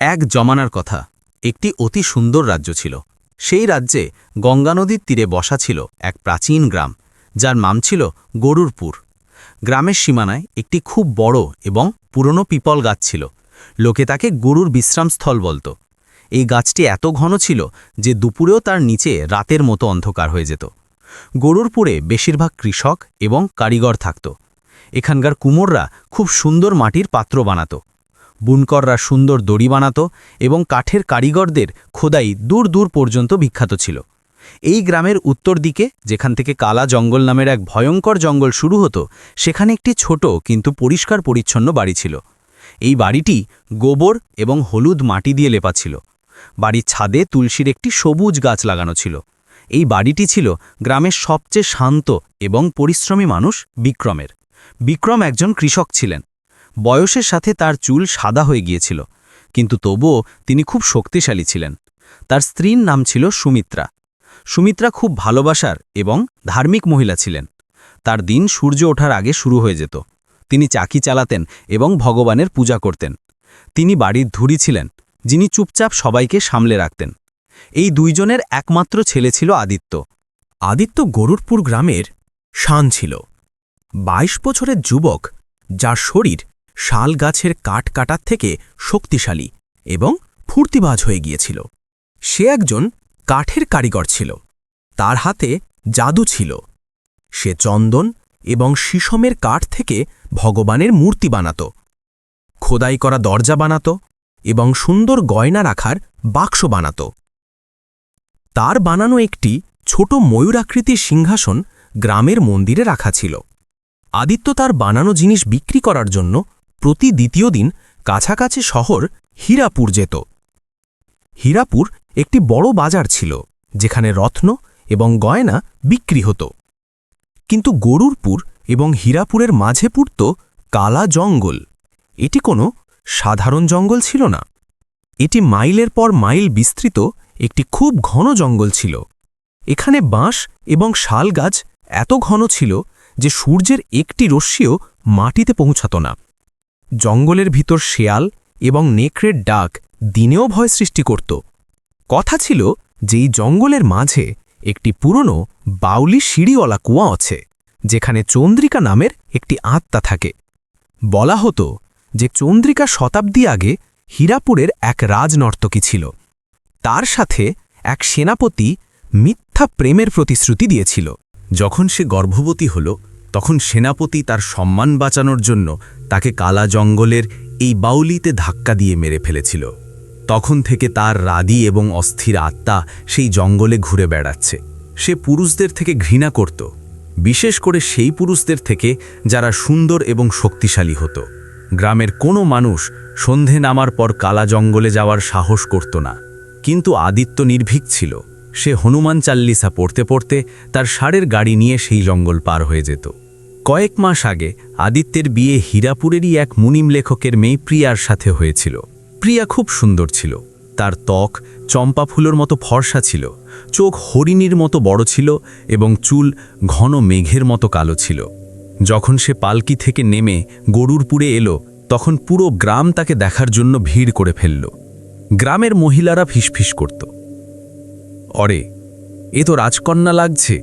এক জমানার কথা। একটি অতি সুন্দর রাজ্য ছিল। সেই রাজ্যে গঙ্গা নদীর তীরে বসা ছিল এক প্রাচীন গ্রাম, যার নাম ছিল গরুরপুর। গ্রামের সীমানায় একটি খুব বড় এবং পুরনো পিপল গাছ ছিল। লোকে তাকে গরুর বিশ্রামস্থল বলত। এই গাছটি এত ঘন ছিল যে দুপুরেও তার নিচে রাতের মতো অন্ধকার হয়ে যেত। গরুরপুরে বেশিরভাগ কৃষক এবং কারিগর থাকত। এখানকার কুমোররা খুব সুন্দর মাটির পাত্র বানাত। বুনকররা সুন্দর দড়ি বানাত এবং কাঠের কারিগরদের খোদাই দূর দূর পর্যন্ত বিখ্যাত ছিল। এই গ্রামের উত্তর দিকে, যেখান থেকে কালা জঙ্গল নামের এক ভয়ঙ্কর জঙ্গল শুরু হতো, সেখানে একটি ছোট কিন্তু পরিষ্কার পরিচ্ছন্ন বাড়ি ছিল। এই বাড়িটি গোবর এবং হলুদ মাটি দিয়ে লেপা ছিল। বাড়ির ছাদে তুলসীর একটি সবুজ গাছ লাগানো ছিল। এই বাড়িটি ছিল গ্রামের সবচেয়ে শান্ত এবং পরিশ্রমী মানুষ বিক্রমের। বিক্রম একজন কৃষক ছিলেন। বয়সের সাথে তার চুল সাদা হয়ে গিয়েছিল, কিন্তু তবুও তিনি খুব শক্তিশালী ছিলেন। তার স্ত্রীর নাম ছিল সুমিত্রা। সুমিত্রা খুব ভালোবাসার এবং ধার্মিক মহিলা ছিলেন। তার দিন সূর্য ওঠার আগে শুরু হয়ে যেত। তিনি চাকি চালাতেন এবং ভগবানের পূজা করতেন। তিনি বাড়ির ধুরি ছিলেন, যিনি চুপচাপ সবাইকে সামলে রাখতেন। এই দুইজনের একমাত্র ছেলে ছিল আদিত্য। আদিত্য গরুরপুর গ্রামের শান ছিল। ২২ বছরের যুবক, যার শরীর শাল গাছের কাঠ কাটার থেকে শক্তিশালী এবং ফুর্তিবাজ হয়ে গিয়েছিল। সে একজন কাঠের কারিগর ছিল। তার হাতে জাদু ছিল। সে চন্দন এবং শিশমের কাঠ থেকে ভগবানের মূর্তি বানাত। খোদাই করা দরজা বানাত এবং সুন্দর গয়না রাখার বাক্স বানাত। তার বানানো একটি ছোট ময়ূরাকৃতির সিংহাসন গ্রামের মন্দিরে রাখা ছিল। আদিত্য তার বানানো জিনিস বিক্রি করার জন্য প্রতি দ্বিতীয় দিন কাছাকাছি শহর হীরাপুর যেত। হীরাপুর একটি বড় বাজার ছিল, যেখানে রত্ন এবং গয়না বিক্রি হতো। কিন্তু গরুরপুর এবং হীরাপুরের মাঝে পুড়ত কালা জঙ্গল। এটি কোনো সাধারণ জঙ্গল ছিল না। এটি মাইলের পর মাইল বিস্তৃত একটি খুব ঘন জঙ্গল ছিল। এখানে বাঁশ এবং শাল গাছ এত ঘন ছিল যে সূর্যের একটি রশ্মিও মাটিতে পৌঁছত না। জঙ্গলের ভিতর শেয়াল এবং নেকড়ের ডাক দিনেও ভয় সৃষ্টি করত। কথা ছিল যে এই জঙ্গলের মাঝে একটি পুরনো বাউলি সিঁড়িওয়ালা কুয়া আছে, যেখানে চন্দ্রিকা নামের একটি আত্মা থাকে। বলা হতো যে চন্দ্রিকা শতাব্দী আগে হীরাপুরের এক রাজনর্তকী ছিল। তার সাথে এক সেনাপতি মিথ্যা প্রেমের প্রতিশ্রুতি দিয়েছিল। যখন সে গর্ভবতী হল তখন সেনাপতি তার সম্মান বাঁচানোর জন্য তাকে কালা জঙ্গলের এই বাউলিতে ধাক্কা দিয়ে মেরে ফেলেছিল। তখন থেকে তার রাদি এবং অস্থির আত্মা সেই জঙ্গলে ঘুরে বেড়াচ্ছে। সে পুরুষদের থেকে ঘৃণা করত, বিশেষ করে সেই পুরুষদের থেকে যারা সুন্দর এবং শক্তিশালী হতো। গ্রামের কোনো মানুষ সন্ধে নামার পর কালা জঙ্গলে যাওয়ার সাহস করত না, কিন্তু আদিত্য নির্ভীক ছিল। সে হনুমান চাল্লিসা পড়তে পড়তে তার ষাঁড়ের গাড়ি নিয়ে সেই জঙ্গল পার হয়ে যেত। কয়েক মাস আগে আদিত্যের বিয়ে হীরাপুরেরই এক মুনিম লেখকের মেয়ে প্রিয়ার সাথে হয়েছিল। প্রিয়া খুব সুন্দর ছিল। তার ত্বক চম্পা ফুলের মতো ফর্সা ছিল, চোখ হরিণীর মতো বড় ছিল এবং চুল ঘন মেঘের মতো কালো ছিল। যখন সে পালকি থেকে নেমে গরুরপুরে এলো, তখন পুরো গ্রাম তাকে দেখার জন্য ভিড় করে ফেলল। গ্রামের মহিলারা ফিসফিস করত। অরে, এ তো রাজকন্যা লাগছে।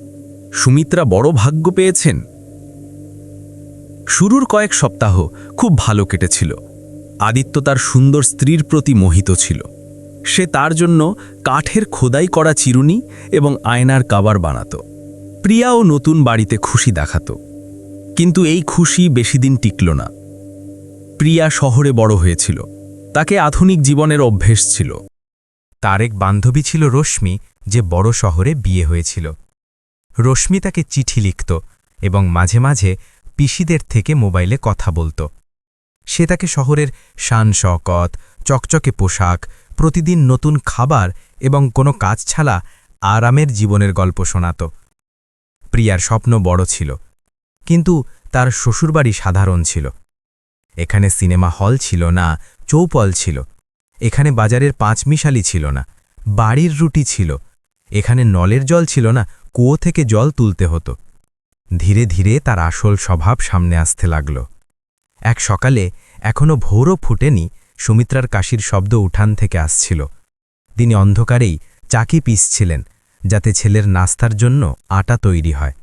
সুমিত্রা বড় ভাগ্য পেয়েছেন। শুরুর কয়েক সপ্তাহ খুব ভালো কেটেছিল। আদিত্য তার সুন্দর স্ত্রীর প্রতি মোহিত ছিল। সে তার জন্য কাঠের খোদাই করা চিরুনি এবং আয়নার কাবার বানাত। প্রিয়াও নতুন বাড়িতে খুশি দেখাত। কিন্তু এই খুশি বেশি দিন টিকল না। প্রিয়া শহরে বড় হয়েছিল। তাকে আধুনিক জীবনের অভ্যেস ছিল। তার এক বান্ধবী ছিল রশ্মি যে বড় শহরে বিয়ে হয়েছিল। রশ্মি তাকে চিঠি লিখত এবং মাঝে মাঝে পিসিদের থেকে মোবাইলে কথা বলত। সে তাকে শহরের শান শকত চকচকে পোশাক, প্রতিদিন নতুন খাবার এবং কোনো কাজ ছাড়া আরামের জীবনের গল্প শোনাত। প্রিয়ার স্বপ্ন বড় ছিল, কিন্তু তার শ্বশুরবাড়ি সাধারণ ছিল। এখানে সিনেমা হল ছিল না, চৌপল ছিল। এখানে বাজারের পাঁচমিশালি ছিল না, বাড়ির রুটি ছিল। এখানে নলের জল ছিল না, কুয়ো থেকে জল তুলতে হতো। ধীরে ধীরে তার আসল স্বভাব সামনে আসতে লাগল। এক সকালে এখনও ভোরও ফুটেনি, সুমিত্রার কাশির শব্দ উঠান থেকে আসছিল। তিনি অন্ধকারেই চাকি পিসছিলেন, যাতে ছেলের নাস্তার জন্য আটা তৈরি হয়।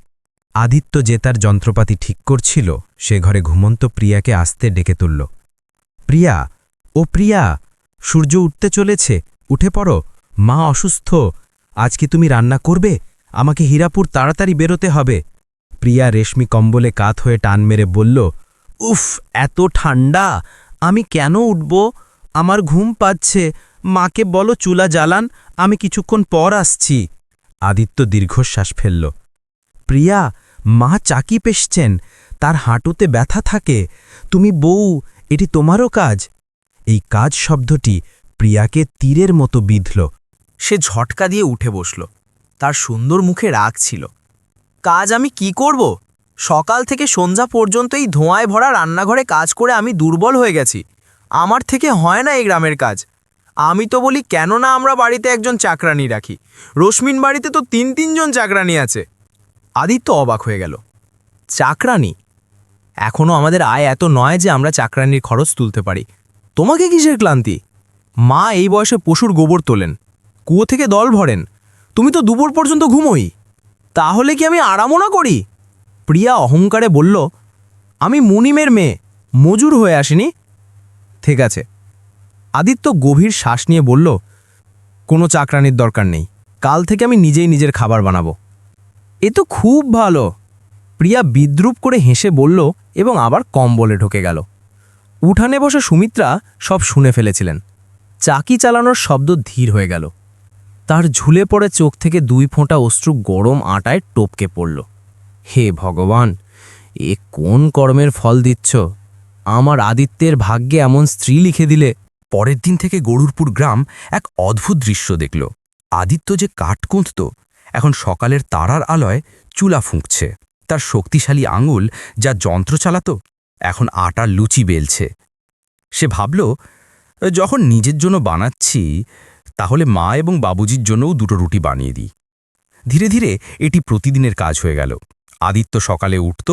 আদিত্য যে তার যন্ত্রপাতি ঠিক করছিল, সে ঘরে ঘুমন্ত প্রিয়াকে আসতে ডেকে তুলল। প্রিয়া, ও প্রিয়া, সূর্য উঠতে চলেছে, উঠে পড়ো, মা অসুস্থ আজ কি তুমি রান্না করবে? আমাকে হীরাপুর তাড়াতাড়ি বেরোতে হবে। প্রিয়া রেশমি কম্বলে কাত হয়ে টান মেরে বলল, উফ, এত ঠান্ডা! আমি কেন উঠব? আমার ঘুম পাচ্ছে। মাকে বলো চুলা জ্বালান, আমি কিছুক্ষণ পর আসছি। আদিত্য দীর্ঘশ্বাস ফেলল। প্রিয়া, মা চাকি পেশছেন। তার হাঁটুতে ব্যথা থাকে। তুমি বউ, এটি তোমারও কাজ? এই কাজ শব্দটি প্রিয়াকে তীরের মতো বিঁধল। সে ঝটকা দিয়ে উঠে বসল। তার সুন্দর মুখে রাগ ছিল। কাজ আমি কি করব? সকাল থেকে সন্ধ্যা পর্যন্ত এই ধোঁয়ায় ভরা রান্নাঘরে কাজ করে আমি দুর্বল হয়ে গেছি। আমার থেকে হয় না এই গ্রামের কাজ। আমি তো বলি, কেন না আমরা বাড়িতে একজন চাকরানি রাখি? রশ্মিন বাড়িতে তো তিন তিনজন চাকরানি আছে। আদিত্য অবাক হয়ে গেল। চাকরানি? এখনও আমাদের আয় এত নয় যে আমরা চাকরানির খরচ তুলতে পারি। তোমাকে কিসের ক্লান্তি? মা এই বয়সে পশুর গোবর তোলেন। কুয়ো থেকে দল ভরেন। তুমি তো দুপুর পর্যন্ত ঘুমোই। তাহলে কি আমি আরামও না করি? প্রিয়া অহংকারে বলল, আমি মুনিমের মেয়ে, মজুর হয়ে আসিনি? ঠিক আছে। আদিত্য গভীর শ্বাস নিয়ে বলল, কোনো চাকরানির দরকার নেই। কাল থেকে আমি নিজেই নিজের খাবার বানাবো। এ তো খুব ভালো। প্রিয়া বিদ্রুপ করে হেসে বলল এবং আবার কম্বলে ঢুকে গেল। উঠানে বসে সুমিত্রা সব শুনে ফেলেছিলেন। চাকি চালানোর শব্দ ধীর হয়ে গেল। তার ঝুলে পড়ে চোখ থেকে দুই ফোঁটা অশ্রু গরম আটায় টপকে পড়ল। হে ভগবান, এ কোন কর্মের ফল দিচ্ছ? আমার আদিত্যের ভাগ্যে এমন স্ত্রী লিখে দিলে। পরের দিন থেকে গরুরপুর গ্রাম এক অদ্ভুত দৃশ্য দেখল। আদিত্য যে কাঠ কুঁতত এখন সকালের তারার আলয় চুলা ফুঁকছে। তার শক্তিশালী আঙুল যা যন্ত্র চালাত, এখন আটার লুচি বেলছে। সে ভাবল, যখন নিজের জন্য বানাচ্ছি তাহলে মা এবং বাবুজির জন্যও দুটো রুটি বানিয়ে দিই। ধীরে ধীরে এটি প্রতিদিনের কাজ হয়ে গেল। আদিত্য সকালে উঠত,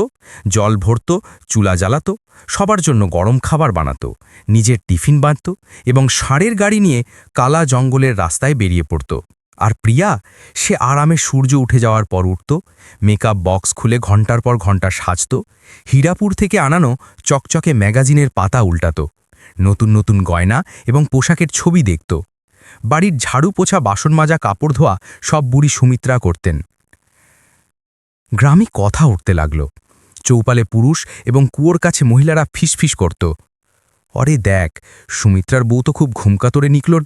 জল ভরত, চুলা জ্বালাত, সবার জন্য গরম খাবার বানাত, নিজের টিফিন বাঁধত এবং ষাঁড়ের গাড়ি নিয়ে কালা জঙ্গলের রাস্তায় বেরিয়ে পড়ত। আর প্রিয়া, সে আরামে সূর্য উঠে যাওয়ার পর উঠত, মেকআপ বক্স খুলে ঘণ্টার পর ঘণ্টা সাজত, হীরাপুর থেকে আনানো চকচকে ম্যাগাজিনের পাতা উল্টাত, নতুন নতুন গয়না এবং পোশাকের ছবি দেখত বাড়ির ঝাড়ু পোছা বাসন মাজা কাপড় ধোয়া সব বুড়ি সুমিত্রা করতেন। গ্রামে কথা উঠতে লাগল। চৌপালে পুরুষ এবং কুয়োর কাছে মহিলারা ফিসফিস করত। অরে দেখ, সুমিত্রার বউ তো খুব ঘুমকাতরে নিকল।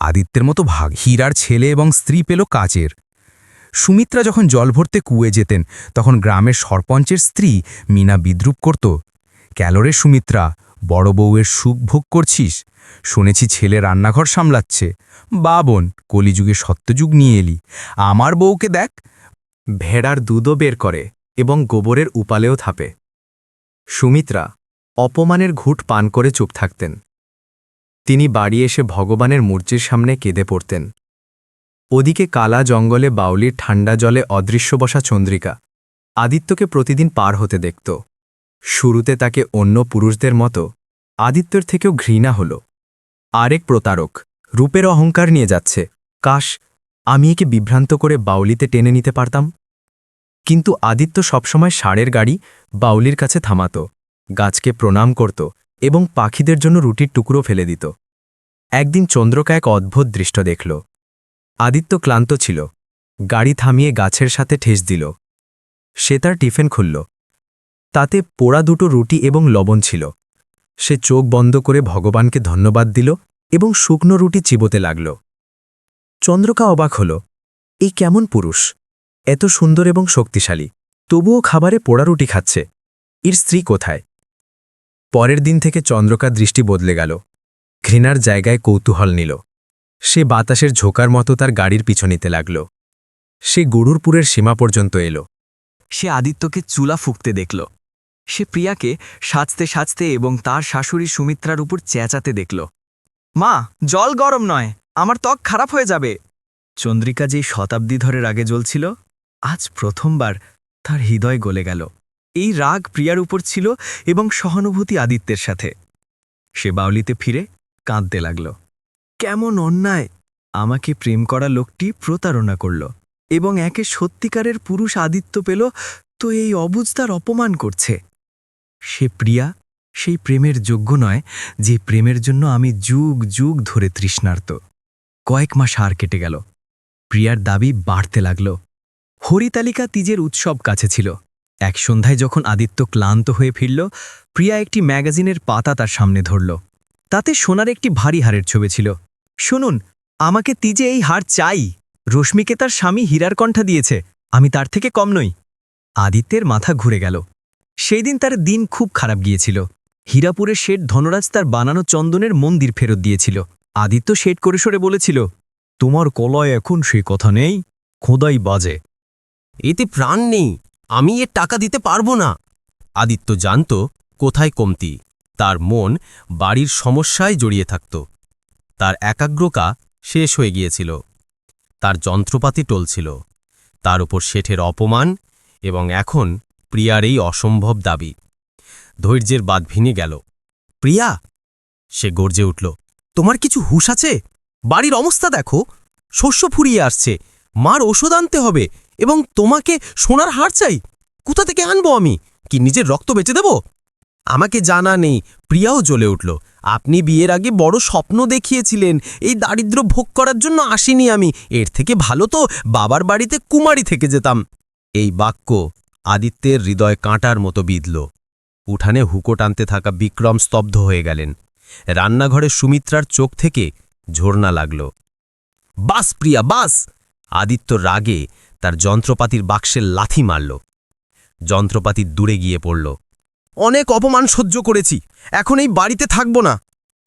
আদিত্যের মতো ভাগ, হীরার ছেলে এবং স্ত্রী পেল কাচের। সুমিত্রা যখন জল ভরতে কুয়ে যেতেন, তখন গ্রামের সরপঞ্চের স্ত্রী মিনা বিদ্রুপ করত। ক্যালোরে সুমিত্রা বড় বউয়ের সুখ ভোগ করছিস? শুনেছি ছেলে রান্নাঘর সামলাচ্ছে। বাবন কলিযুগে সত্যযুগ নিয়ে এলি। আমার বউকে দেখ। ভেড়ার দুধও বের করে এবং গোবরের উপালেও থাপে। সুমিত্রা, অপমানের ঘুট পান করে চুপ থাকতেন। তিনি বাড়ি এসে ভগবানের মূর্তির সামনে কেঁদে পড়তেন। ওদিকে কালা জঙ্গলে বাউলির ঠান্ডা জলে অদৃশ্য বসা চন্দ্রিকা আদিত্যকে প্রতিদিন পার হতে দেখত। শুরুতে তাকে অন্য পুরুষদের মতো আদিত্যর থেকেও ঘৃণা হল। আরেক প্রতারক, রূপের অহংকার নিয়ে যাচ্ছে। কাশ, আমি একে বিভ্রান্ত করে বাউলিতে টেনে নিতে পারতাম? কিন্তু আদিত্য সবসময় ষাঁড়ের গাড়ি বাউলির কাছে থামাত, গাছকে প্রণাম করত এবং পাখিদের জন্য রুটির টুকরো ফেলে দিত। একদিন চন্দ্রকা এক অদ্ভুত দৃষ্ট দেখল। আদিত্য ক্লান্ত ছিল। গাড়ি থামিয়ে গাছের সাথে ঠেস দিল। সে তার টিফিন খুলল। তাতে পোড়া দুটো রুটি এবং লবণ ছিল। সে চোখ বন্ধ করে ভগবানকে ধন্যবাদ দিল এবং শুকনো রুটি চিবোতে লাগল। চন্দ্রকা অবাক হল, এই কেমন পুরুষ? এত সুন্দর এবং শক্তিশালী। তবুও খাবারে পোড়া রুটি খাচ্ছে। এর স্ত্রী কোথায়? পরের দিন থেকে চন্দ্রকা দৃষ্টি বদলে গেল। ঘৃণার জায়গায় কৌতূহল নিল। সে বাতাসের ঝোকার মতো তার গাড়ির পিছনিতে লাগল। সে গরুরপুরের সীমা পর্যন্ত এলো। সে আদিত্যকে চুলা ফুঁকতে দেখল। সে প্রিয়াকে সাজতে সাজতে এবং তার শাশুড়ি সুমিত্রার উপর চেঁচাতে দেখল। মা, জল গরম নয়, আমার ত্বক খারাপ হয়ে যাবে। চন্দ্রিকা যেই শতাব্দী ধরে রাগে জ্বলছিল, আজ প্রথমবার তার হৃদয় গলে গেল। এই রাগ প্রিয়ার উপর ছিল এবং সহানুভূতি আদিত্যের সাথে। সে বাউলিতে ফিরে কাঁদতে লাগল। কেমন অন্যায়, আমাকে প্রেম করা লোকটি প্রতারণা করল এবং একে সত্যিকারের পুরুষ আদিত্য পেল, তো এই অবুজদার অপমান করছে। সে প্রিয়া, সেই প্রেমের যোগ্য নয়, যে প্রেমের জন্য আমি যুগ যুগ ধরে তৃষ্ণার্ত। কয়েক মাস হার কেটে গেল। প্রিয়ার দাবি বাড়তে লাগল। হরিতালিকা তিজের উৎসব কাছে ছিল। এক সন্ধ্যায় যখন আদিত্য ক্লান্ত হয়ে ফিরল, প্রিয়া একটি ম্যাগাজিনের পাতা তার সামনে ধরল। তাতে সোনার একটি ভারী হারের ছবি ছিল। শুনুন, আমাকে তিজে এই হার চাই। রশ্মিকে তার স্বামী হীরার কণ্ঠা দিয়েছে। আমি তার থেকে কম নই। আদিত্যের মাথা ঘুরে গেল। সেই দিন তার দিন খুব খারাপ গিয়েছিল। হীরাপুরের শেঠ ধনরাজ তার বানানো চন্দনের মন্দির ফেরত দিয়েছিল। আদিত্য শেঠ করে সরে বলেছিল, তোমার কলয় এখন সে কথা নেই, খোদাই বাজে। এতে প্রাণ নেই, আমি এর টাকা দিতে পারব না। আদিত্য জানত, কোথায় কমতি, তার মন বাড়ির সমস্যায় জড়িয়ে থাকত। তার একাগ্রতা শেষ হয়ে গিয়েছিল। তার যন্ত্রপাতি টলছিল। তার উপর শেঠের অপমান এবং এখন প্রিয়ার এই অসম্ভব দাবি। ধৈর্যের বাদ ভেঙে গেল। প্রিয়া! সে গর্জে উঠল। তোমার কিছু হুশ আছে? বাড়ির অবস্থা দেখো। শস্য ফুরিয়ে আসছে। মার ওষুধ আনতে হবে এবং তোমাকে সোনার হার চাই। কোথা থেকে আনব আমি? কি নিজের রক্ত বেঁচে দেব? আমাকে জানা নেই। প্রিয়াও জ্বলে উঠল। আপনি বিয়ের আগে বড় স্বপ্ন দেখিয়েছিলেন। এই দারিদ্র ভোগ করার জন্য আসিনি আমি। এর থেকে ভালো তো বাবার বাড়িতে কুমারী থেকে যেতাম। এই বাক্য আদিত্যের হৃদয় কাঁটার মতো বিঁধল। উঠানে হুকো টানতে থাকা বিক্রম স্তব্ধ হয়ে গেলেন। রান্নাঘরে সুমিত্রার চোখ থেকে ঝর্ণা লাগল। বাস, প্রিয়া, বাস! আদিত্য রাগে তার যন্ত্রপাতির বাক্সে লাথি মারল। যন্ত্রপাতি দূরে গিয়ে পড়ল। অনেক অপমান সহ্য করেছি, এখন এই বাড়িতে থাকব না।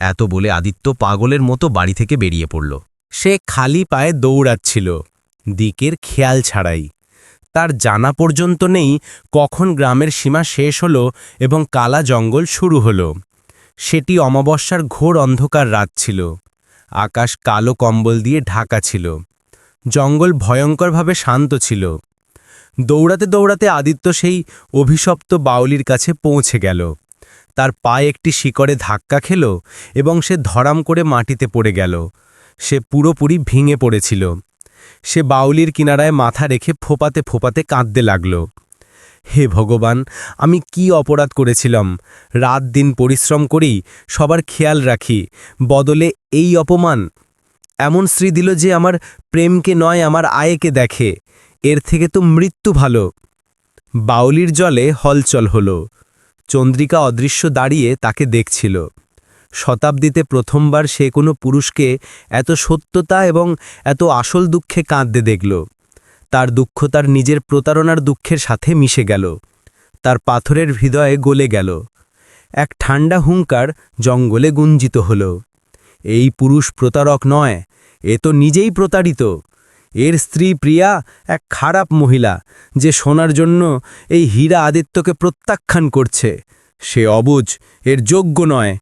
এত বলে আদিত্য পাগলের মতো বাড়ি থেকে বেরিয়ে পড়ল। সে খালি পায়ে দৌড়াচ্ছিল, দিকের খেয়াল ছাড়াই। তার জানা পর্যন্ত নেই কখন গ্রামের সীমা শেষ হল এবং কালা জঙ্গল শুরু হল। সেটি অমাবস্যার ঘোর অন্ধকার রাত ছিল। আকাশ কালো কম্বল দিয়ে ঢাকা ছিল। জঙ্গল ভয়ঙ্করভাবে শান্ত ছিল। দৌড়াতে দৌড়াতে আদিত্য সেই অভিশপ্ত বাউলির কাছে পৌঁছে গেল। তার পায়ে একটি শিকড়ে ধাক্কা খেল এবং সে ধরাম করে মাটিতে পড়ে গেল। সে পুরোপুরি ভেঙে পড়েছিল। সে বাউলির কিনারায় মাথা রেখে ফোপাতে ফোপাতে কাঁদতে লাগল। হে ভগবান, আমি কি অপরাধ করেছিলাম? রাত দিন পরিশ্রম করি, সবার খেয়াল রাখি, বদলে এই অপমান? এমন স্ত্রী দিল যে আমার প্রেমকে নয়, আমার আয়েকে দেখে। এর থেকে তো মৃত্যু ভালো। বাউলির জলে হলচল হল। চন্দ্রিকা অদৃশ্য দাঁড়িয়ে তাকে দেখছিল। শতাব্দীতে প্রথমবার সে কোনো পুরুষকে এত সত্যতা এবং এত আসল দুঃখে কাঁদতে দেখল। তার দুঃখ তার নিজের প্রতারণার দুঃখের সাথে মিশে গেল। তার পাথরের হৃদয়ে গলে গেল। এক ঠান্ডা হুঙ্কার জঙ্গলে গুঞ্জিত হল। এই পুরুষ প্রতারক নয়, এ তো নিজেই প্রতারিত। এর স্ত্রী প্রিয়া এক খারাপ মহিলা, যে সোনার জন্য এই হীরা আদিত্যকে প্রত্যাখ্যান করছে। সে অবুজ এর যোগ্য নয়।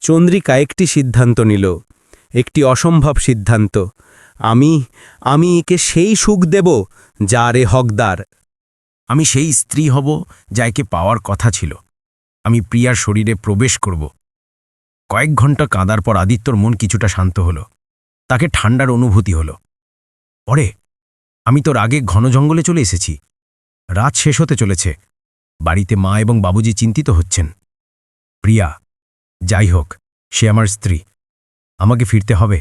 চন্দ্রিকা একটি সিদ্ধান্ত নিল, একটি অসম্ভব সিদ্ধান্ত। আমি আমি একে সেই সুখ দেব যার এ হকদার। আমি সেই স্ত্রী হব যা একে পাওয়ার কথা ছিল। আমি প্রিয়ার শরীরে প্রবেশ করব। কয়েক ঘণ্টা কাঁদার পর আদিত্যর মন কিছুটা শান্ত হল। তাকে ঠান্ডার অনুভূতি হল। পরে আমি তোর আগে ঘন জঙ্গলে চলে এসেছি। রাত শেষ হতে চলেছে। বাড়িতে মা এবং বাবুজি চিন্তিত হচ্ছেন। প্রিয়া যাই হোক, সে আমার স্ত্রী। আমাকে ফিরতে হবে।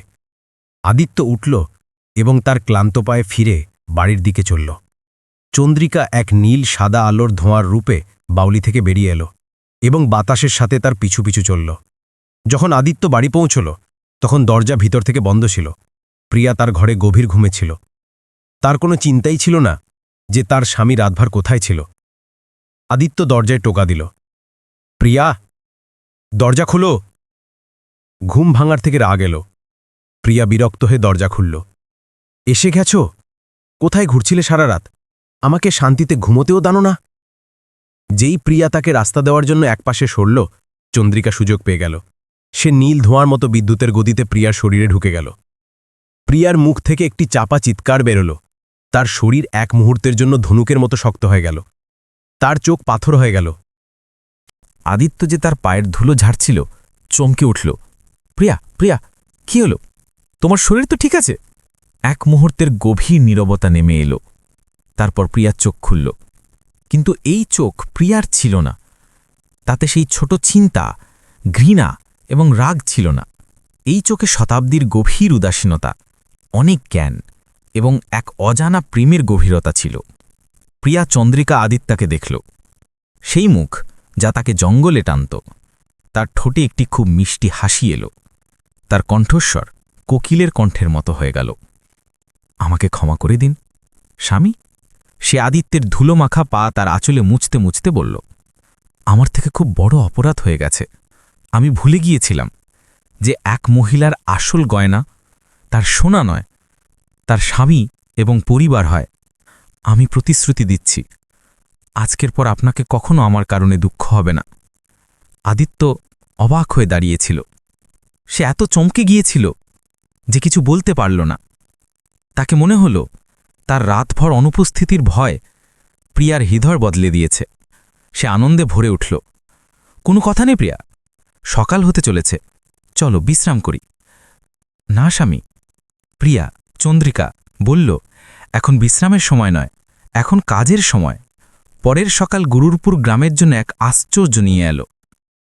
আদিত্য উঠল এবং তার ক্লান্ত পায়ে ফিরে বাড়ির দিকে চলল। চন্দ্রিকা এক নীল সাদা আলোর ধোঁয়ার রূপে বাউলি থেকে বেরিয়ে এলো এবং বাতাসের সাথে তার পিছু পিছু চলল। যখন আদিত্য বাড়ি পৌঁছল, তখন দরজা ভিতর থেকে বন্ধ ছিল। প্রিয়া তার ঘরে গভীর ঘুমেছিল তার কোনো চিন্তাই ছিল না যে তার স্বামী রাতভার কোথায় ছিল। আদিত্য দরজায় টোকা দিল। প্রিয়া দরজা খুলো। ঘুম ভাঙার থেকে রাগ এলো। প্রিয়া বিরক্ত হয়ে দরজা খুলল। এসে গেছ? কোথায় ঘুরছিলে সারা রাত আমাকে শান্তিতে ঘুমোতেও দানো না। যেই প্রিয়া তাকে রাস্তা দেওয়ার জন্য একপাশে সরল, চন্দ্রিকা সুযোগ পেয়ে গেল। সে নীল ধোঁয়ার মতো বিদ্যুতের গতিতে প্রিয়ার শরীরে ঢুকে গেল। প্রিয়ার মুখ থেকে একটি চাপা চিৎকার বেরোল। তার শরীর এক মুহূর্তের জন্য ধনুকের মতো শক্ত হয়ে গেল। তার চোখ পাথর হয়ে গেল। আদিত্য যে তার পায়ের ধুলো ঝাড়ছিল, চমকে উঠল, প্রিয়া প্রিয়া, কি হলো? তোমার শরীর তো ঠিক আছে? এক মুহূর্তের গভীর নীরবতা নেমে এলো। তারপর প্রিয়ার চোখ খুলল। কিন্তু এই চোখ প্রিয়ার ছিল না। তাতে সেই ছোট চিন্তা, ঘৃণা এবং রাগ ছিল না। এই চোখে শতাব্দীর গভীর উদাসীনতা, অনেক জ্ঞান এবং এক অজানা প্রেমের গভীরতা ছিল। প্রিয়া চন্দ্রিকা আদিত্যাকে দেখল। সেই মুখ যা তাকে জঙ্গলে টানত। তার ঠোঁটে একটি খুব মিষ্টি হাসি এলো। তার কণ্ঠস্বর কোকিলের কণ্ঠের মতো হয়ে গেল। আমাকে ক্ষমা করে দিন, স্বামী। সে আদিত্যের ধুলোমাখা পা তার আঁচলে মুছতে মুছতে বলল, আমার থেকে খুব বড় অপরাধ হয়ে গেছে। আমি ভুলে গিয়েছিলাম যে এক মহিলার আসল গয়না তার সোনা নয়, তার স্বামী এবং পরিবার হয়। আমি প্রতিশ্রুতি দিচ্ছি আজকের পর আপনাকে কখনো আমার কারণে দুঃখ হবে না। আদিত্য অবাক হয়ে দাঁড়িয়েছিল। সে এত চমকে গিয়েছিল যে কিছু বলতে পারল না। তাকে মনে হল তার রাতভর অনুপস্থিতির ভয় প্রিয়ার হৃদয় বদলে দিয়েছে। সে আনন্দে ভরে উঠল। কোনো কথা নেই প্রিয়া, সকাল হতে চলেছে। চলো বিশ্রাম করি। না স্বামী, প্রিয়া, চন্দ্রিকা বলল, এখন বিশ্রামের সময় নয়, এখন কাজের সময়। পরের সকাল গুরুরপুর গ্রামের জন্য এক আশ্চর্য নিয়ে এলো।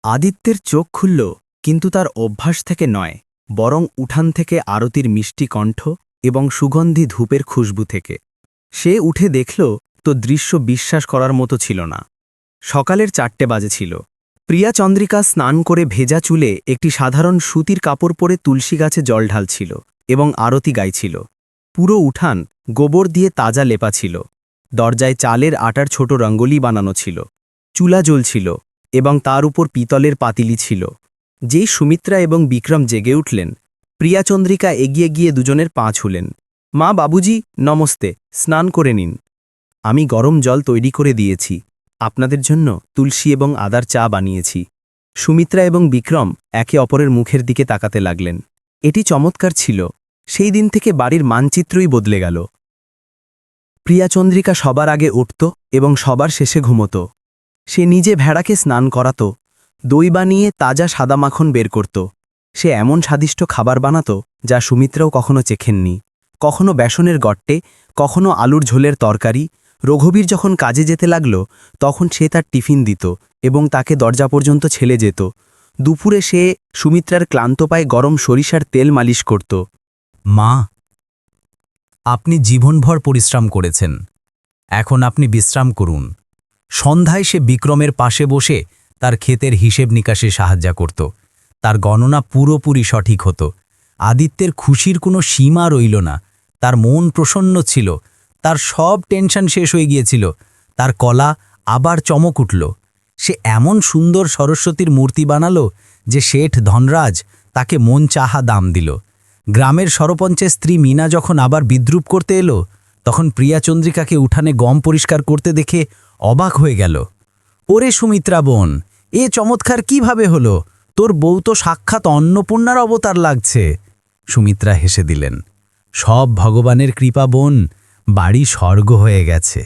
আদিত্যের চোখ খুলল, কিন্তু তার অভ্যাস থেকে নয়, বরং উঠান থেকে আরতির মিষ্টি কণ্ঠ এবং সুগন্ধি ধূপের খুশবু থেকে। সে উঠে দেখল, তো দৃশ্য বিশ্বাস করার মতো ছিল না। সকালের চারটে বাজে ছিল। প্রিয়া চন্দ্রিকা স্নান করে ভেজা চুলে একটি সাধারণ সুতির কাপড় পরে তুলসী গাছে জল ঢালছিল এবং আরতি গাইছিল। পুরো উঠান গোবর দিয়ে তাজা লেপা ছিল। দরজায় চালের আটার ছোট রঙ্গোলি বানানো ছিল। চুলা জ্বলছিল এবং তার উপর পিতলের পাতিলি ছিল। যেই সুমিত্রা এবং বিক্রম জেগে উঠলেন, প্রিয়াচন্দ্রিকা এগিয়ে গিয়ে দুজনের পা ছুলেন। মা, বাবুজি, নমস্তে, স্নান করে নিন। আমি গরম জল তৈরি করে দিয়েছি। আপনাদের জন্য তুলসী এবং আদার চা বানিয়েছি সুমিত্রা এবং বিক্রম একে অপরের মুখের দিকে তাকাতে লাগলেন। এটি চমৎকার ছিল। সেই দিন থেকে বাড়ির মানচিত্রই বদলে গেল। প্রিয়াচন্দ্রিকা সবার আগে উঠত এবং সবার শেষে ঘুমত। সে নিজে ভেড়াকে স্নান করাত, দই বানিয়ে তাজা সাদা মাখন বের করত। সে এমন স্বাদিষ্ট খাবার বানাত, যা সুমিত্রাও কখনো চেখেননি। কখনো বেসনের গট্টে, কখনো আলুর ঝোলের তরকারি। রঘুবীর যখন কাজে যেতে লাগল, তখন সে তার টিফিন দিত এবং তাকে দরজা পর্যন্ত ছেলে যেত। দুপুরে সে সুমিত্রার ক্লান্ত পায়ে গরম সরিষার তেল মালিশ করত। মা আপনি জীবনভর পরিশ্রম করেছেন। এখন আপনি বিশ্রাম করুন। সন্ধ্যায় সে বিক্রমের পাশে বসে তার ক্ষেতের হিসেব নিকাশে সাহায্য করত। তার গণনা পুরোপুরি সঠিক হতো। আদিত্যের খুশির কোনো সীমা রইল না। তার মন প্রসন্ন ছিল। তার সব টেনশন শেষ হয়ে গিয়েছিল। তার কলা আবার চমক উঠল। সে এমন সুন্দর সরস্বতীর মূর্তি বানালো যে শেঠ ধনরাজ তাকে মন চাহা দাম দিল। গ্রামের সরপঞ্চের স্ত্রী মিনা যখন আবার বিদ্রুপ করতে এলো, তখন প্রিয়া চন্দ্রিকাকে উঠানে গম পরিষ্কার করতে দেখে অবাক হয়ে গেল। ওরে সুমিত্রা বোন, এ চমৎকার কীভাবে হলো? তোর বউ তো সাক্ষাৎ অন্নপূর্ণার অবতার লাগছে। সুমিত্রা হেসে দিলেন, সব ভগবানের কৃপা বোন, বাড়ি স্বর্গ হয়ে গেছে।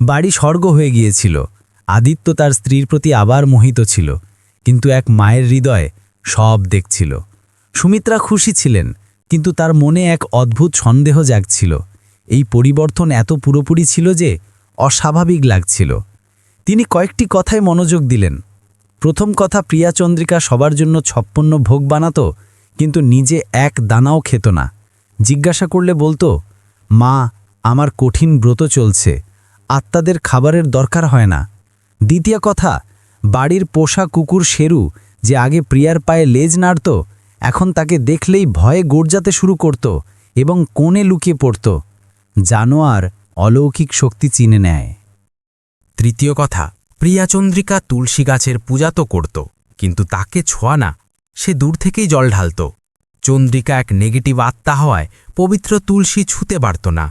বাড়ি স্বর্গ হয়ে গিয়েছিল, আদিত্য তার স্ত্রীর প্রতি আবার মোহিত ছিল, কিন্তু এক মায়ের হৃদয় সব দেখছিল। সুমিত্রা খুশি ছিলেন, কিন্তু তার মনে এক অদ্ভুত সন্দেহ জাগছিল। এই পরিবর্তন এত পুরোপুরি ছিল যে অস্বাভাবিক লাগছিল। তিনি কয়েকটি কথায় মনোযোগ দিলেন। প্রথম কথা প্রিয়া চন্দ্রিকা সবার জন্য ছপ্পন্ন ভোগ বানাতো, কিন্তু নিজে এক দানাও খেত না। জিজ্ঞাসা করলে বলতো, মা, আমার কঠিন ব্রত চলছে, আত্মাদের খাবারের দরকার হয় না। দ্বিতীয় কথা, বাড়ির পোষা কুকুর শেরু যে আগে প্রিয়ার পায়ে লেজ নাড়ত এখন তাকে দেখলেই ভয়ে গর্জাতে শুরু করত এবং কোণে লুকিয়ে পড়ত। জানোয়ার অলৌকিক শক্তি চিনে নেয়। তৃতীয় কথা প্রিয়াচন্দ্রিকা তুলসী গাছের পূজা তো করত, কিন্তু তাকে ছোঁয়া না, সে দূর থেকেই জল ঢালত। চন্দ্রিকা এক নেগেটিভ আত্মা হওয়ায় পবিত্র তুলসী ছুতে পারত না।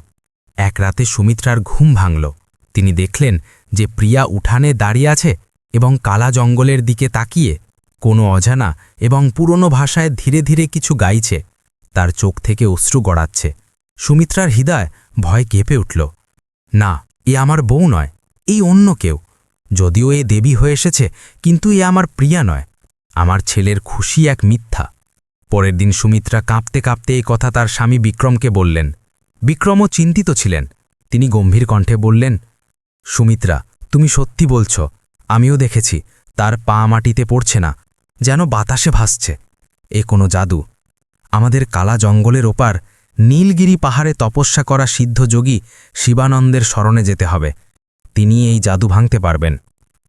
এক রাতে সুমিত্রার ঘুম ভাঙল। তিনি দেখলেন যে প্রিয়া উঠানে দাঁড়িয়ে আছে এবং কালা জঙ্গলের দিকে তাকিয়ে কোনো অজানা এবং পুরনো ভাষায় ধীরে ধীরে কিছু গাইছে। তার চোখ থেকে অশ্রু গড়াচ্ছে। সুমিত্রার হৃদয় ভয় কেঁপে উঠল। না, এ আমার বউ নয়, এই অন্য কেউ। যদিও এ দেবী হয়ে এসেছে, কিন্তু এ আমার প্রিয়া নয়। আমার ছেলের খুশি এক মিথ্যা। পরের দিন সুমিত্রা কাঁপতে কাঁপতে এই কথা তার স্বামী বিক্রমকে বললেন। বিক্রমও চিন্তিত ছিলেন। তিনি গম্ভীর কণ্ঠে বললেন, সুমিত্রা, তুমি সত্যি বলছ, আমিও দেখেছি, তার পা মাটিতে পড়ছে না। যেন বাতাসে ভাসছে। এ কোনো জাদু। আমাদের কালা জঙ্গলের ওপার নীলগিরি পাহাড়ে তপস্যা করা সিদ্ধ যোগী শিবানন্দের স্মরণে যেতে হবে। তিনি এই জাদু ভাঙতে পারবেন।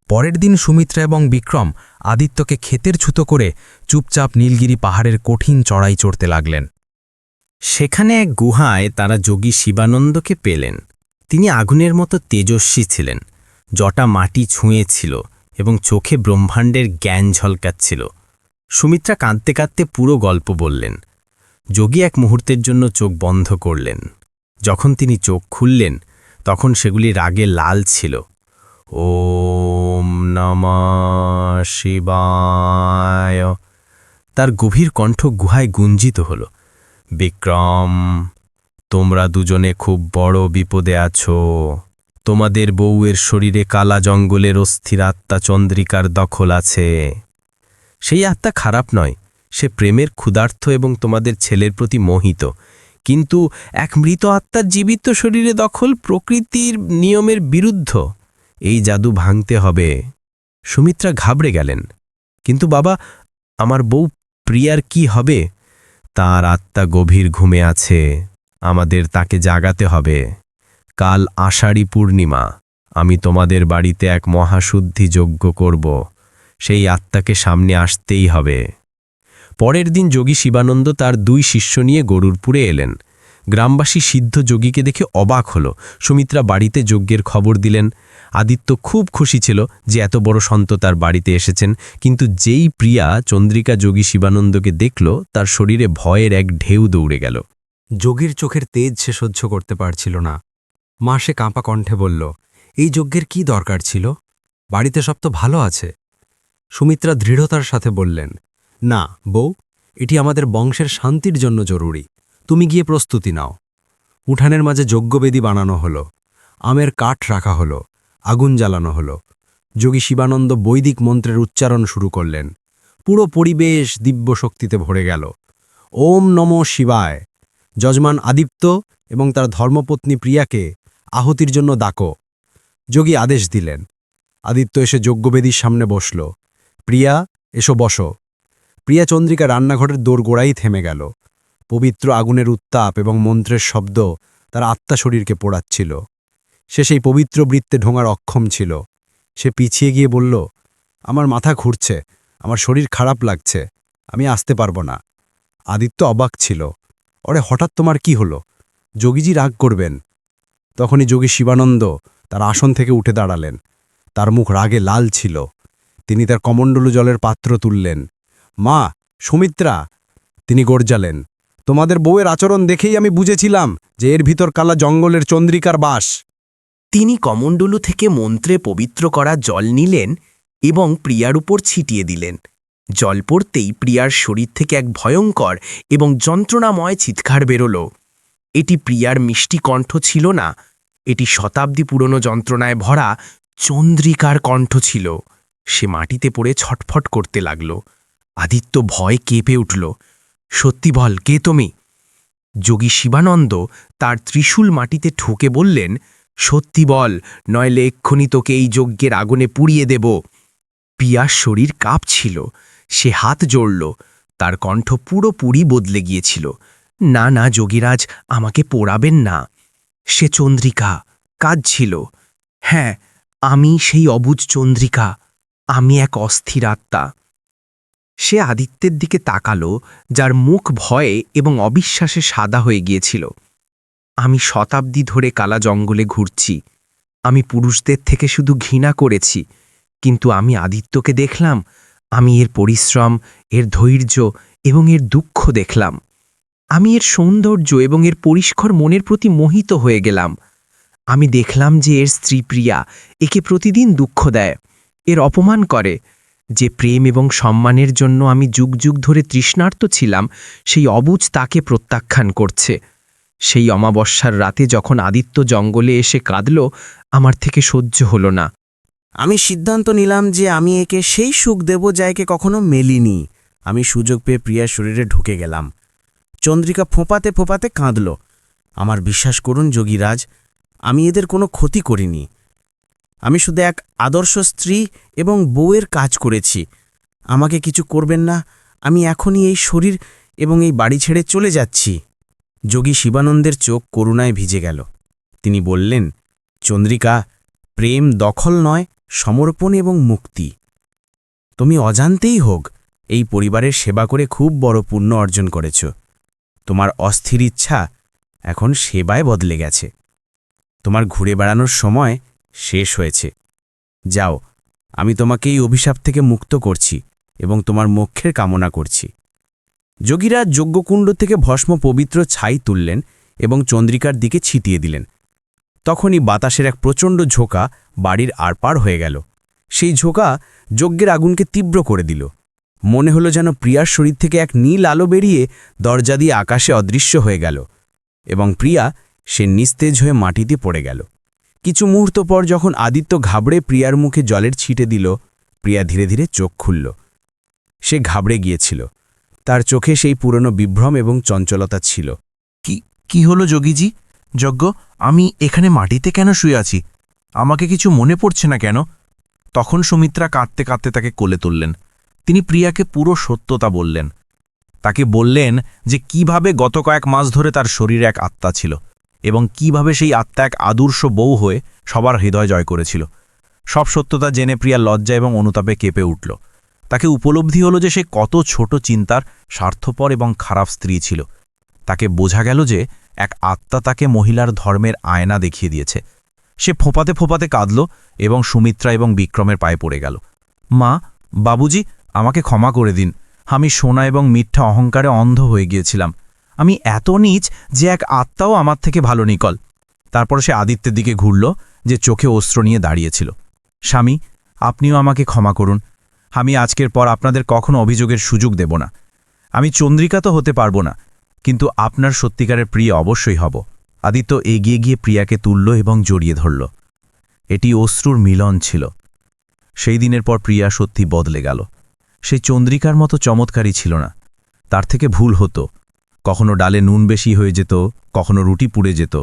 পরের দিন সুমিত্রা এবং বিক্রম আদিত্যকে ক্ষেতের ছুতো করে চুপচাপ নীলগিরি পাহাড়ের কঠিন চড়াই চড়তে লাগলেন। সেখানে এক গুহায় তারা যোগী শিবানন্দকে পেলেন। তিনি আগুনের মতো তেজস্বী ছিলেন। জটা মাটি ছুঁয়েছিল। এবং চোখে ব্রহ্মাণ্ডের জ্ঞান ঝলকাচ্ছিল। সুমিত্রা কাঁদতে কাঁদতে পুরো গল্প বললেন। যোগী এক মুহূর্তের জন্য চোখ বন্ধ করলেন। যখন তিনি চোখ খুললেন, তখন সেগুলি রাগে লাল ছিল। ওম নমঃ শিবায়। তার গভীর কণ্ঠ গুহায় গুঞ্জিত হল। বিক্রম, তোমরা দুজনে খুব বড় বিপদে আছো। তোমাদের বউয়ের শরীরে কালা জঙ্গলের অস্থির আত্মা চন্দ্রিকার দখল আছে। সেই আত্মা খারাপ নয়, সে প্রেমের ক্ষুধার্থ এবং তোমাদের ছেলের প্রতি মোহিত। কিন্তু এক মৃত আত্মার জীবিত শরীরে দখল প্রকৃতির নিয়মের বিরুদ্ধ। এই জাদু ভাঙতে হবে। সুমিত্রা ঘাবড়ে গেলেন। কিন্তু বাবা, আমার বউ প্রিয়ার কি হবে? তার আত্মা গভীর ঘুমে আছে। আমাদের তাকে জাগাতে হবে। কাল আষাঢ়ী পূর্ণিমা। আমি তোমাদের বাড়িতে এক মহাশুদ্ধি যজ্ঞ করব। সেই আত্মাকে সামনে আসতেই হবে। পরের দিন যোগী শিবানন্দ তার দুই শিষ্য নিয়ে গরুরপুরে এলেন। গ্রামবাসী সিদ্ধ যোগীকে দেখে অবাক হল। সুমিত্রা বাড়িতে যজ্ঞের খবর দিলেন। আদিত্য খুব খুশি ছিল যে এত বড় সন্ত তার বাড়িতে এসেছেন, কিন্তু যেই প্রিয়া চন্দ্রিকা যোগী শিবানন্দকে দেখল, তার শরীরে ভয়ের এক ঢেউ দৌড়ে গেল। যোগীর চোখের তেজ সে সহ্য করতে পারছিল না। মা সে কাঁপা কণ্ঠে বলল, এই যজ্ঞের কি দরকার ছিল? বাড়িতে সব তো ভালো আছে। সুমিত্রা দৃঢ়তার সাথে বললেন, না, বউ, এটি আমাদের বংশের শান্তির জন্য জরুরি। তুমি গিয়ে প্রস্তুতি নাও। উঠানের মাঝে যজ্ঞবেদী বানানো হলো, আমের কাঠ রাখা হলো, আগুন জ্বালানো হলো। যোগী শিবানন্দ বৈদিক মন্ত্রের উচ্চারণ শুরু করলেন, পুরো পরিবেশ দিব্য শক্তিতে ভরে গেল। ওম নম শিবায়। যজমান আদিত্য এবং তার ধর্মপত্নী প্রিয়াকে আহুতির জন্য ডাকো। যোগী আদেশ দিলেন। আদিত্য এসে যজ্ঞবেদীর সামনে বসল। প্রিয়া, এসো বসো। প্রিয়া চন্দ্রিকা রান্নাঘরের দোরগোড়াই থেমে গেল। পবিত্র আগুনের উত্তাপ এবং মন্ত্রের শব্দ তার আত্মা শরীরকে পোড়াচ্ছিল। সে সেই পবিত্র বৃত্তে ঢোঙার অক্ষম ছিল। সে পিছিয়ে গিয়ে বলল, আমার মাথা ঘুরছে, আমার শরীর খারাপ লাগছে, আমি আসতে পারব না। আদিত্য অবাক ছিল। অরে, হঠাৎ তোমার কি হলো? যোগীজি রাগ করবেন। তখনই যোগী শিবানন্দ তার আসন থেকে উঠে দাঁড়ালেন। তার মুখ রাগে লাল ছিল। তিনি তার কমণ্ডলু জলের পাত্র তুললেন। মা, সুমিত্রা! তিনি গর্জালেন। তোমাদের বউয়ের আচরণ দেখেই আমি বুঝেছিলাম যে এর ভিতর কালা জঙ্গলের চন্দ্রিকার বাস। তিনি কমণ্ডলু থেকে মন্ত্রে পবিত্র করা জল নিলেন এবং প্রিয়ার উপর ছিটিয়ে দিলেন। জল পড়তেই প্রিয়ার শরীর থেকে এক ভয়ঙ্কর এবং যন্ত্রণাময় চিৎকার বেরোল। এটি প্রিয়ার মিষ্টি কণ্ঠ ছিল না, এটি শতাব্দী পুরনো যন্ত্রণায় ভরা চন্দ্রিকার কণ্ঠ ছিল। সে মাটিতে পড়ে ছটফট করতে লাগল। আদিত্য ভয় কেঁপে উঠল। সত্যি বল, কে তুমি? যোগী শিবানন্দ তার ত্রিশূল মাটিতে ঠুকে বললেন, সত্যি বল, নইলে এক্ষুনি তোকে এই যজ্ঞের আগুনে পুড়িয়ে দেব। পিয়ার শরীর কাঁপছিল। সে হাত জড়ল। তার কণ্ঠ পুরোপুরি বদলে গিয়েছিল। না না, যোগীরাজ, আমাকে পোড়াবেন না। সে চন্দ্রিকা, কাজ ছিল। হ্যাঁ আমি সেই অবুজ চন্দ্রিকা, আমি এক অস্থির আত্মা। সে আদিত্যের দিকে তাকালো, যার মুখ ভয়ে এবং অবিশ্বাসে সাদা হয়ে গিয়েছিল। আমি শতাব্দী ধরে কালা জঙ্গলে ঘুরছি। আমি পুরুষদের থেকে শুধু ঘৃণা করেছি, কিন্তু আমি আদিত্যকে দেখলাম, আমি এর পরিশ্রম, এর ধৈর্য এবং এর দুঃখ দেখলাম। আমি এর সৌন্দর্য এবং এর পরিষ্কার মনের প্রতি মোহিত হয়ে গেলাম। আমি দেখলাম যে এর স্ত্রী প্রিয়া একে প্রতিদিন দুঃখ দেয়, এর অপমান করে। যে প্রেম এবং সম্মানের জন্য আমি যুগ যুগ ধরে তৃষ্ণার্ত ছিলাম, সেই অবুজ তাকে প্রত্যাখ্যান করছে। সেই অমাবস্যার রাতে যখন আদিত্য জঙ্গলে এসে কাঁদল, আমার থেকে সহ্য হলো না। আমি সিদ্ধান্ত নিলাম যে আমি একে সেই সুখ দেব যা একে কখনো মেলিনি। আমি সুযোগ পেয়ে প্রিয়ার শরীরে ঢুকে গেলাম। চন্দ্রিকা ফোঁপাতে ফোঁপাতে কাঁদল। আমার বিশ্বাস করুন, যোগীরাজ, আমি এদের কোনো ক্ষতি করিনি। আমি শুধু এক আদর্শ স্ত্রী এবং বউয়ের কাজ করেছি। আমাকে কিছু করবেন না, আমি এখনই এই শরীর এবং এই বাড়ি ছেড়ে চলে যাচ্ছি। যোগী শিবানন্দের চোখ করুণায় ভিজে গেল। তিনি বললেন, চন্দ্রিকা, প্রেম দখল নয়, সমর্পণ এবং মুক্তি। তুমি অজান্তেই হোক, এই পরিবারের সেবা করে খুব বড় পুণ্য অর্জন করেছ। তোমার অস্থির ইচ্ছা এখন সেবায় বদলে গেছে। তোমার ঘুরে বেড়ানোর সময় শেষ হয়েছে। যাও, আমি তোমাকে এই অভিশাপ থেকে মুক্ত করছি এবং তোমার মোক্ষের কামনা করছি। যোগীরা যজ্ঞকুণ্ড থেকে ভস্ম পবিত্র ছাই তুললেন এবং চন্দ্রিকার দিকে ছিটিয়ে দিলেন। তখনই বাতাসের এক প্রচণ্ড ঝোঁকা বাড়ির আরপার হয়ে গেল। সেই ঝোঁকা যজ্ঞের আগুনকে তীব্র করে দিল। মনে হলো যেন প্রিয়ার শরীর থেকে এক নীল আলো বেরিয়ে দরজা দিয়ে আকাশে অদৃশ্য হয়ে গেল এবং প্রিয়া সে নিস্তেজ হয়ে মাটিতে পড়ে গেল। কিছু মুহূর্ত পর যখন আদিত্য ঘাবড়ে প্রিয়ার মুখে জলের ছিটে দিল, প্রিয়া ধীরে ধীরে চোখ খুলল। সে ঘাবড়ে গিয়েছিল। তার চোখে সেই পুরনো বিভ্রম এবং চঞ্চলতা ছিল। কি কি হলো যোগীজি? যজ্ঞ, আমি এখানে মাটিতে কেন শুয়ে আছি? আমাকে কিছু মনে পড়ছে না কেন? তখন সুমিত্রা কাঁদতে কাঁদতে তাকে কোলে তুললেন। তিনি প্রিয়াকে পুরো সত্যতা বললেন। তাকে বললেন যে কীভাবে গত কয়েক মাস ধরে তার শরীরে এক আত্মা ছিল এবং কীভাবে সেই আত্মা এক আদর্শ বউ হয়ে সবার হৃদয় জয় করেছিল। সব সত্যতা জেনে প্রিয়া লজ্জা এবং অনুতাপে কেঁপে উঠল। তাকে উপলব্ধি হলো যে সে কত ছোট চিন্তার, স্বার্থপর এবং খারাপ স্ত্রী ছিল। তাকে বোঝা গেল যে এক আত্মা তাকে মহিলার ধর্মের আয়না দেখিয়ে দিয়েছে। সে ফোঁপাতে ফোঁপাতে কাঁদল এবং সুমিত্রা এবং বিক্রমের পায়ে পড়ে গেল। মা, বাবুজি আমাকে ক্ষমা করে দিন। আমি সোনা এবং মিথ্যা অহংকারে অন্ধ হয়ে গিয়েছিলাম। আমি এত নিচ যে এক আত্মাও আমার থেকে ভালো নিকল। তারপর সে আদিত্যের দিকে ঘুরল, যে চোখে অস্ত্র নিয়ে দাঁড়িয়েছিল। স্বামী, আপনিও আমাকে ক্ষমা করুন। আমি আজকের পর আপনাদের কখনো অভিযোগের সুযোগ দেব না। আমি চন্দ্রিকা তো হতে পারব না, কিন্তু আপনার সত্যিকারের প্রিয় অবশ্যই হব। আদিত্য এগিয়ে গিয়ে প্রিয়াকে তুলল এবং জড়িয়ে ধরল। এটি অশ্রুর মিলন ছিল। সেই দিনের পর প্রিয়া সত্যি বদলে গেল। সেই চন্দ্রিকার মতো চমৎকারী ছিল না। তার থেকে ভুল হতো। কখনো ডালে নুন বেশি হয়ে যেত, কখনো রুটি পুড়ে যেত।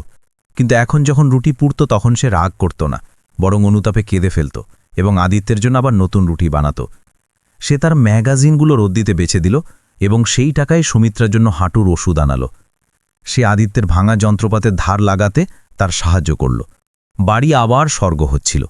কিন্তু এখন যখন রুটি পুড়ত তখন সে রাগ করত না, বরং অনুতাপে কেঁদে ফেলত এবং আদিত্যের জন্য আবার নতুন রুটি বানাত। সে তার ম্যাগাজিনগুলো রদ্দিতে বেছে দিল এবং সেই টাকায় সুমিত্রার জন্য হাঁটুর ওষুধ আনালো। সে আদিত্যের ভাঙা যন্ত্রপাতের ধার লাগাতে তার সাহায্য করল। বাড়ি আবার স্বর্গ হচ্ছিল।